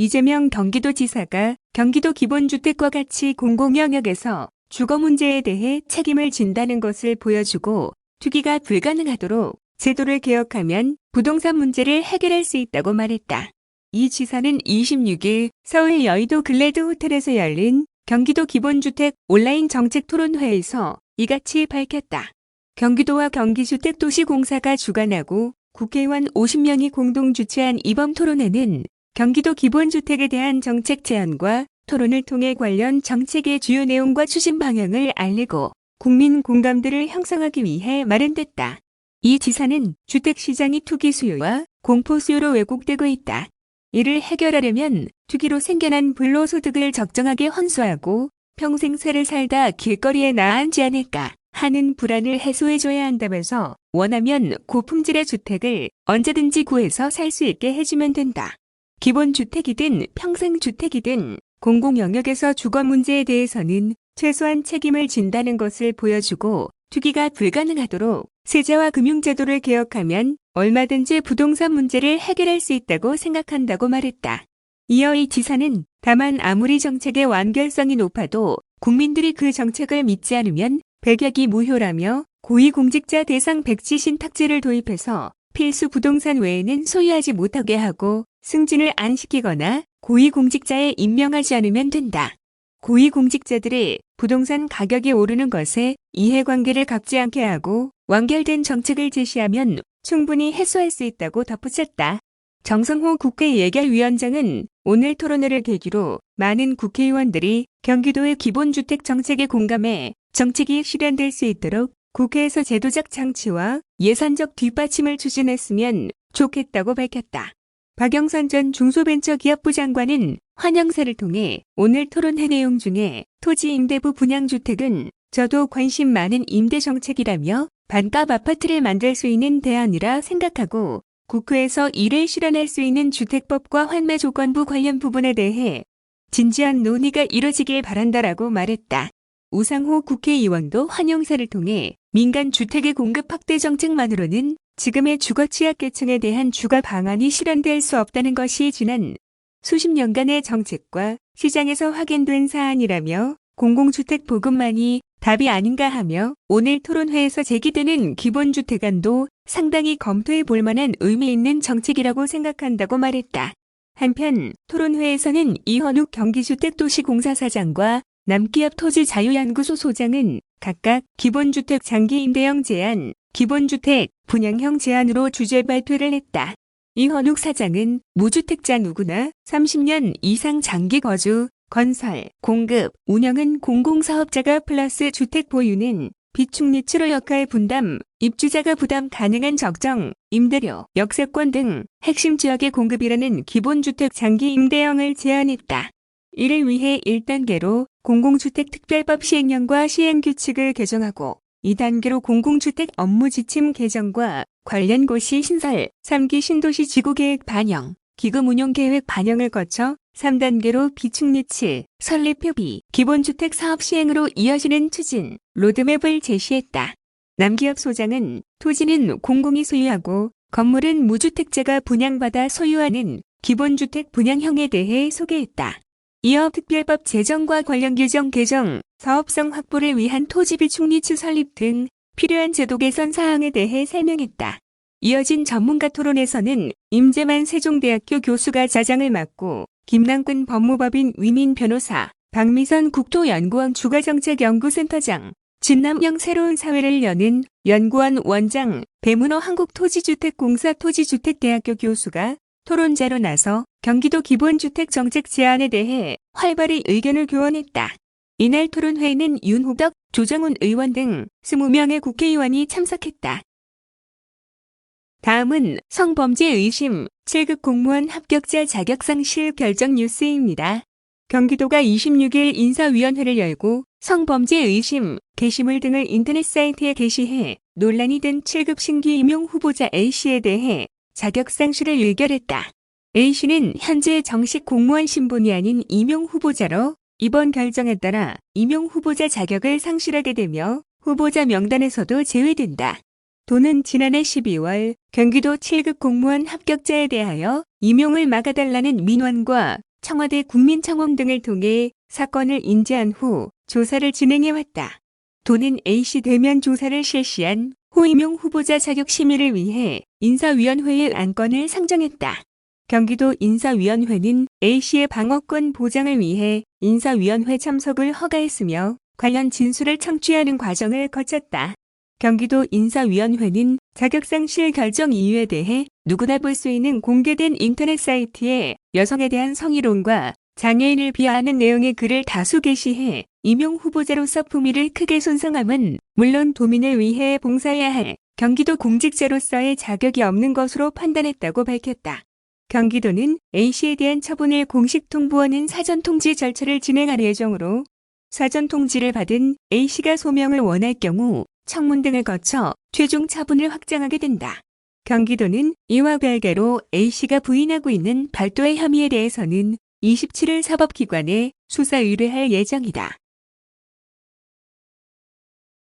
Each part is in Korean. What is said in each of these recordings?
이재명 경기도지사가 경기도 기본주택과 같이 공공영역에서 주거 문제에 대해 책임을 진다는 것을 보여주고 투기가 불가능하도록 제도를 개혁하면 부동산 문제를 해결할 수 있다고 말했다. 이 지사는 26일 서울 여의도 글래드 호텔에서 열린 경기도 기본주택 온라인 정책 토론회에서 이같이 밝혔다. 경기도와 경기주택도시공사가 주관하고 국회의원 50명이 공동 주최한 이번 토론회는 경기도 기본주택에 대한 정책 제안과 토론을 통해 관련 정책의 주요 내용과 추진 방향을 알리고 국민 공감대를 형성하기 위해 마련됐다. 이 지사는 주택시장이 투기 수요와 공포 수요로 왜곡되고 있다. 이를 해결하려면 투기로 생겨난 불로소득을 적정하게 환수하고 평생 새를 살다 길거리에 나앉지 않을까 하는 불안을 해소해줘야 한다면서 원하면 고품질의 주택을 언제든지 구해서 살 수 있게 해주면 된다. 기본주택이든 평생주택이든 공공영역에서 주거 문제에 대해서는 최소한 책임을 진다는 것을 보여주고 투기가 불가능하도록 세제와 금융제도를 개혁하면 얼마든지 부동산 문제를 해결할 수 있다고 생각한다고 말했다. 이어 이 지사는 다만 아무리 정책의 완결성이 높아도 국민들이 그 정책을 믿지 않으면 백약이 무효라며 고위공직자 대상 백지 신탁제를 도입해서 필수 부동산 외에는 소유하지 못하게 하고 승진을 안 시키거나 고위공직자에 임명하지 않으면 된다. 고위공직자들이 부동산 가격이 오르는 것에 이해관계를 갖지 않게 하고 완결된 정책을 제시하면 충분히 해소할 수 있다고 덧붙였다. 정성호 국회 예결위원장은 오늘 토론회를 계기로 많은 국회의원들이 경기도의 기본주택 정책에 공감해 정책이 실현될 수 있도록 국회에서 제도적 장치와 예산적 뒷받침을 추진했으면 좋겠다고 밝혔다. 박영선 전 중소벤처기업부 장관은 환영사를 통해 오늘 토론회 내용 중에 토지 임대부 분양주택은 저도 관심 많은 임대 정책이라며 반값 아파트를 만들 수 있는 대안이라 생각하고 국회에서 이를 실현할 수 있는 주택법과 환매 조건부 관련 부분에 대해 진지한 논의가 이뤄지길 바란다라고 말했다. 우상호 국회의원도 환영사를 통해 민간 주택의 공급 확대 정책만으로는 지금의 주거 취약계층에 대한 주거 방안이 실현될 수 없다는 것이 지난 수십 년간의 정책과 시장에서 확인된 사안이라며 공공주택 보급만이 답이 아닌가 하며 오늘 토론회에서 제기되는 기본주택안도 상당히 검토해 볼 만한 의미 있는 정책이라고 생각한다고 말했다. 한편 토론회에서는 이현욱 경기주택도시공사 사장과 남기업 토지자유연구소 소장은 각각 기본주택 장기 임대형 제한, 기본주택 분양형 제한으로 주제 발표를 했다. 이현욱 사장은 무주택자 누구나 30년 이상 장기 거주, 건설, 공급, 운영은 공공사업자가 플러스 주택 보유는 비축리치로 역할 분담, 입주자가 부담 가능한 적정, 임대료, 역세권 등 핵심 지역의 공급이라는 기본주택 장기 임대형을 제안했다. 이를 위해 1단계로 공공주택 특별법 시행령과 시행규칙을 개정하고 2단계로 공공주택 업무 지침 개정과 관련 고시 신설, 3기 신도시 지구계획 반영, 기금 운용 계획 반영을 거쳐 3단계로 비축리치, 설립 협의, 기본주택 사업 시행으로 이어지는 추진, 로드맵을 제시했다. 남기업 소장은 토지는 공공이 소유하고 건물은 무주택자가 분양받아 소유하는 기본주택 분양형에 대해 소개했다. 이어 특별법 제정과 관련 규정 개정, 사업성 확보를 위한 토지 비축리치 설립 등 필요한 제도 개선 사항에 대해 설명했다. 이어진 전문가 토론에서는 임재만 세종대학교 교수가 자장을 맡고 김남근 법무법인 위민 변호사, 박미선 국토연구원 주가정책연구센터장, 진남영 새로운 사회를 여는 연구원 원장, 배문호 한국토지주택공사 토지주택대학교 교수가 토론자로 나서 경기도 기본주택 정책 제안에 대해 활발히 의견을 교환했다. 이날 토론회에는 윤호덕, 조정훈 의원 등 20명의 국회의원이 참석했다. 다음은 성범죄 의심 7급 공무원 합격자 자격상실 결정 뉴스입니다. 경기도가 26일 인사위원회를 열고 성범죄 의심, 게시물 등을 인터넷 사이트에 게시해 논란이 된 7급 신규 임용 후보자 A씨에 대해 자격상실을 의결했다. A씨는 현재 정식 공무원 신분이 아닌 임용 후보자로 이번 결정에 따라 임용 후보자 자격을 상실하게 되며 후보자 명단에서도 제외된다. 도는 지난해 12월 경기도 7급 공무원 합격자에 대하여 임용을 막아달라는 민원과 청와대 국민청원 등을 통해 사건을 인지한 후 조사를 진행해왔다. 도는 A씨 대면 조사를 실시한 호임용 후보자 자격 심의를 위해 인사위원회의 안건을 상정했다. 경기도 인사위원회는 A씨의 방어권 보장을 위해 인사위원회 참석을 허가했으며 관련 진술을 청취하는 과정을 거쳤다. 경기도 인사위원회는 자격상실 결정 이유에 대해 누구나 볼 수 있는 공개된 인터넷 사이트에 여성에 대한 성희롱과 장애인을 비하하는 내용의 글을 다수 게시해 임용 후보자로서 품위를 크게 손상함은 물론 도민을 위해 봉사해야 할 경기도 공직자로서의 자격이 없는 것으로 판단했다고 밝혔다. 경기도는 A씨에 대한 처분을 공식 통보하는 사전 통지 절차를 진행할 예정으로 사전 통지를 받은 A씨가 소명을 원할 경우 청문 등을 거쳐 최종 처분을 확정하게 된다. 경기도는 이와 별개로 A씨가 부인하고 있는 발도의 혐의에 대해서는 27일 사법기관에 수사 의뢰할 예정이다.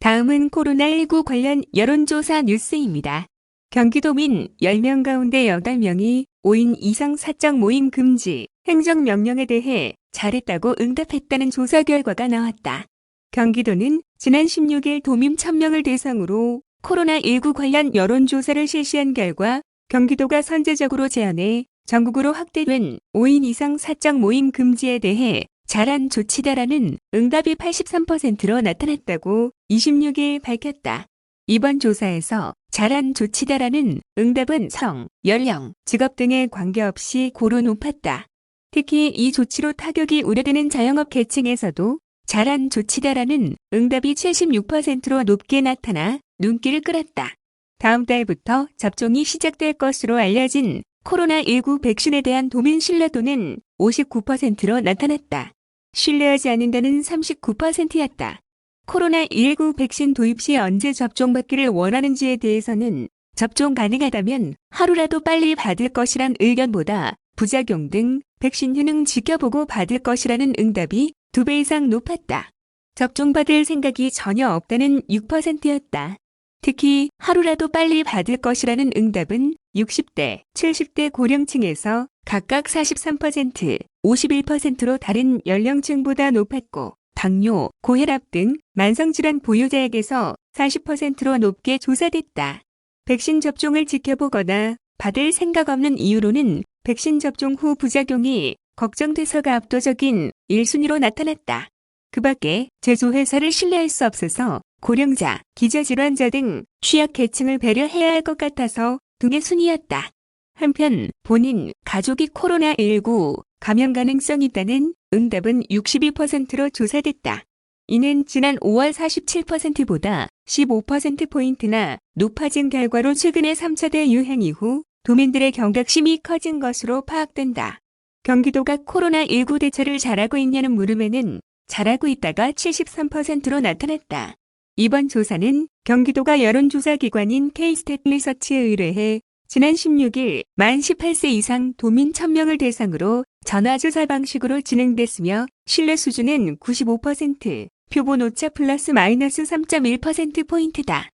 다음은 코로나19 관련 여론조사 뉴스입니다. 경기도민 10명 가운데 8명이 5인 이상 사적 모임 금지 행정명령에 대해 잘했다고 응답했다는 조사 결과가 나왔다. 경기도는 지난 16일 도민 1000명을 대상으로 코로나19 관련 여론조사를 실시한 결과 경기도가 선제적으로 제안해 전국으로 확대된 5인 이상 사적 모임 금지에 대해 잘한 조치다라는 응답이 83%로 나타났다고 26일 밝혔다. 이번 조사에서 잘한 조치다라는 응답은 성, 연령, 직업 등에 관계없이 고루 높았다. 특히 이 조치로 타격이 우려되는 자영업 계층에서도 잘한 조치다라는 응답이 76%로 높게 나타나 눈길을 끌었다. 다음 달부터 접종이 시작될 것으로 알려진 코로나19 백신에 대한 도민 신뢰도는 59%로 나타났다. 신뢰하지 않는다는 39%였다. 코로나19 백신 도입 시 언제 접종받기를 원하는지에 대해서는 접종 가능하다면 하루라도 빨리 받을 것이란 의견보다 부작용 등 백신 효능 지켜보고 받을 것이라는 응답이 두 배 이상 높았다. 접종받을 생각이 전혀 없다는 6%였다. 특히 하루라도 빨리 받을 것이라는 응답은 60대, 70대 고령층에서 각각 43%, 51%로 다른 연령층보다 높았고 당뇨, 고혈압 등 만성질환 보유자에게서 40%로 높게 조사됐다. 백신 접종을 지켜보거나 받을 생각 없는 이유로는 백신 접종 후 부작용이 걱정돼서가 압도적인 1순위로 나타났다. 그 밖에 제조회사를 신뢰할 수 없어서 고령자, 기저질환자 등 취약계층을 배려해야 할 것 같아서 등의 순위였다. 한편 본인, 가족이 코로나19 감염 가능성이 있다는 응답은 62%로 조사됐다. 이는 지난 5월 47%보다 15%포인트나 높아진 결과로 최근의 3차 대유행 이후 도민들의 경각심이 커진 것으로 파악된다. 경기도가 코로나19 대처를 잘하고 있냐는 물음에는 잘하고 있다가 73%로 나타났다. 이번 조사는 경기도가 여론조사 기관인 K-스탯 리서치에 의뢰해 지난 16일 만 18세 이상 도민 1000명을 대상으로 전화조사 방식으로 진행됐으며 신뢰 수준은 95%, 표본 오차 플러스 마이너스 3.1%포인트다.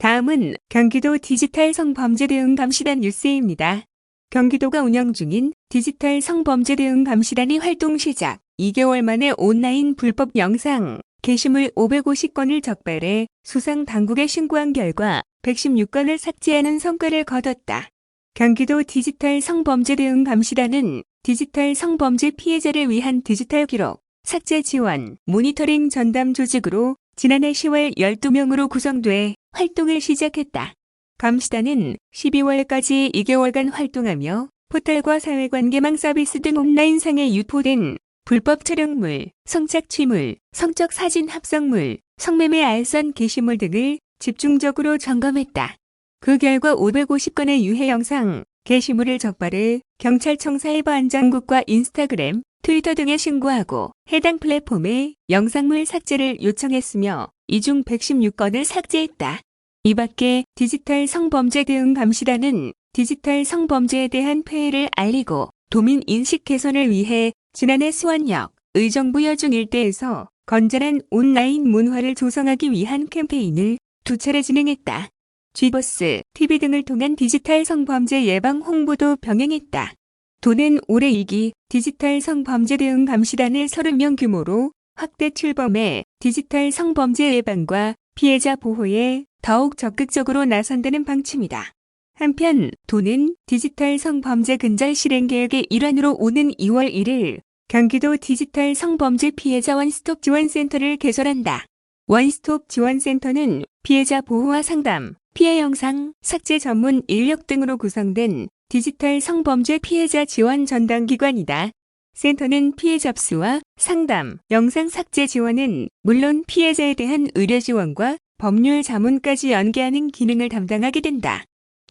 다음은 경기도 디지털 성범죄 대응 감시단 뉴스입니다. 경기도가 운영 중인 디지털 성범죄 대응 감시단이 활동 시작 2개월 만에 온라인 불법 영상 게시물 550건을 적발해 수상 당국에 신고한 결과 116건을 삭제하는 성과를 거뒀다. 경기도 디지털 성범죄 대응 감시단은 디지털 성범죄 피해자를 위한 디지털 기록, 삭제 지원, 모니터링 전담 조직으로 지난해 10월 12명으로 구성돼 활동을 시작했다. 감시단은 12월까지 2개월간 활동하며 포털과 사회관계망 서비스 등 온라인상에 유포된 불법 촬영물, 성착취물, 성적 사진 합성물, 성매매 알선 게시물 등을 집중적으로 점검했다. 그 결과 550건의 유해 영상, 게시물을 적발해 경찰청 사이버 안전국과 인스타그램, 트위터 등에 신고하고 해당 플랫폼에 영상물 삭제를 요청했으며 이 중 116건을 삭제했다. 이 밖에 디지털 성범죄 대응 감시단은 디지털 성범죄에 대한 폐해를 알리고 도민 인식 개선을 위해 지난해 수원역 의정부 여중 일대에서 건전한 온라인 문화를 조성하기 위한 캠페인을 두 차례 진행했다. 쥐버스, TV 등을 통한 디지털 성범죄 예방 홍보도 병행했다. 도는 올해 2기 디지털 성범죄 대응 감시단을 30명 규모로 확대 출범해 디지털 성범죄 예방과 피해자 보호에 더욱 적극적으로 나선다는 방침이다. 한편 도는 디지털 성범죄 근절 실행 계획의 일환으로 오는 2월 1일 경기도 디지털 성범죄 피해자 원스톱 지원센터를 개설한다. 원스톱 지원센터는 피해자 보호와 상담, 피해 영상, 삭제 전문 인력 등으로 구성된 디지털 성범죄 피해자 지원 전담 기관이다. 센터는 피해 접수와 상담, 영상 삭제 지원은 물론 피해자에 대한 의료 지원과 법률 자문까지 연계하는 기능을 담당하게 된다.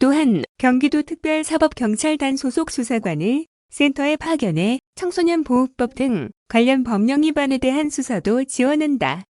또한 경기도 특별사법경찰단 소속 수사관을 센터에 파견해 청소년 보호법 등 관련 법령 위반에 대한 수사도 지원한다.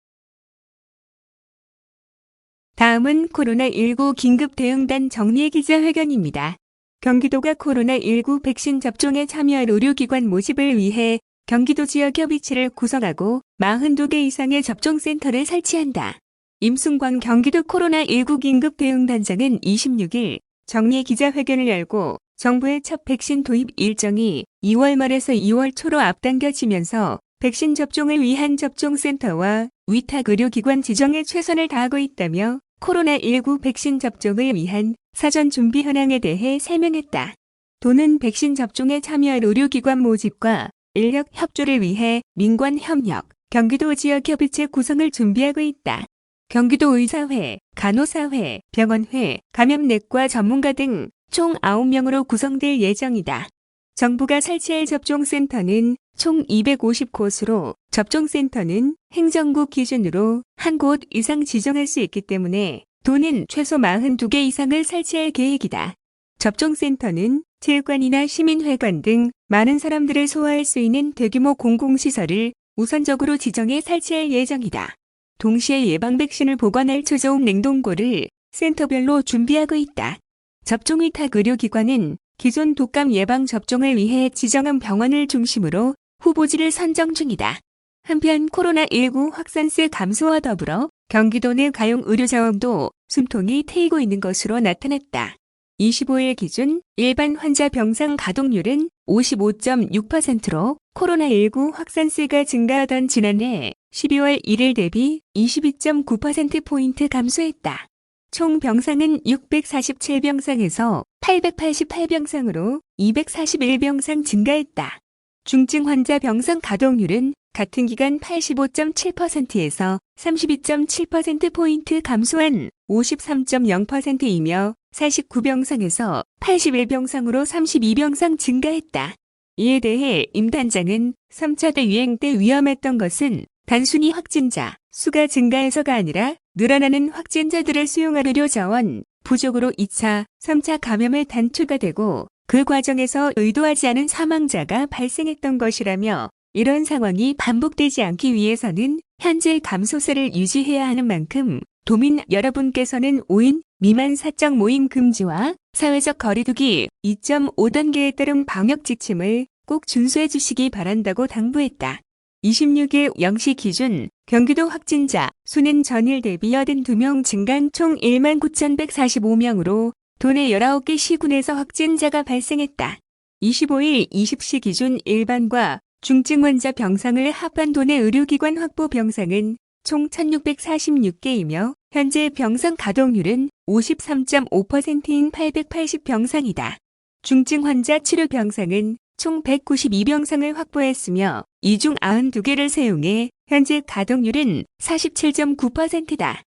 다음은 코로나19 긴급대응단 정리의 기자회견입니다. 경기도가 코로나19 백신 접종에 참여할 의료기관 모집을 위해 경기도 지역협의체를 구성하고 42개 이상의 접종센터를 설치한다. 임승광 경기도 코로나19 긴급대응단장은 26일 정리 기자회견을 열고 정부의 첫 백신 도입 일정이 2월 말에서 2월 초로 앞당겨지면서 백신 접종을 위한 접종센터와 위탁 의료기관 지정에 최선을 다하고 있다며 코로나19 백신 접종을 위한 사전 준비 현황에 대해 설명했다. 도는 백신 접종에 참여할 의료기관 모집과 인력 협조를 위해 민관 협력, 경기도 지역 협의체 구성을 준비하고 있다. 경기도 의사회, 간호사회, 병원회, 감염내과 전문가 등 총 9명으로 구성될 예정이다. 정부가 설치할 접종센터는 총 250곳으로 접종센터는 행정구 기준으로 한 곳 이상 지정할 수 있기 때문에 도는 최소 42개 이상을 설치할 계획이다. 접종센터는 체육관이나 시민회관 등 많은 사람들을 소화할 수 있는 대규모 공공시설을 우선적으로 지정해 설치할 예정이다. 동시에 예방 백신을 보관할 초저온 냉동고를 센터별로 준비하고 있다. 접종 위탁 의료기관은 기존 독감 예방 접종을 위해 지정한 병원을 중심으로 후보지를 선정 중이다. 한편 코로나19 확산세 감소와 더불어 경기도 내 가용 의료 자원도 숨통이 트이고 있는 것으로 나타났다. 25일 기준 일반 환자 병상 가동률은 55.6%로 코로나19 확산세가 증가하던 지난해 12월 1일 대비 22.9%포인트 감소했다. 총 병상은 647병상에서 888병상으로 241병상 증가했다. 중증 환자 병상 가동률은 같은 기간 85.7%에서 32.7%포인트 감소한 53.0%이며 49병상에서 81병상으로 32병상 증가했다. 이에 대해 임 단장은 3차 대유행 때 위험했던 것은 단순히 확진자 수가 증가해서가 아니라 늘어나는 확진자들을 수용할 의료 자원 부족으로 2차, 3차 감염의 단초가 되고 그 과정에서 의도하지 않은 사망자가 발생했던 것이라며 이런 상황이 반복되지 않기 위해서는 현재 감소세를 유지해야 하는 만큼 도민 여러분께서는 5인 미만 사적 모임 금지와 사회적 거리두기 2.5단계에 따른 방역 지침을 꼭 준수해 주시기 바란다고 당부했다. 26일 0시 기준 경기도 확진자 수는 전일 대비 82명 증가한 총 1만 9,145명으로 도내 19개 시군에서 확진자가 발생했다. 25일 20시 기준 일반과 중증 환자 병상을 합한 도내 의료기관 확보 병상은 총 1,646개이며 현재 병상 가동률은 53.5%인 880병상이다. 중증 환자 치료 병상은 총 192병상을 확보했으며 이 중 92개를 사용해 현재 가동률은 47.9%다.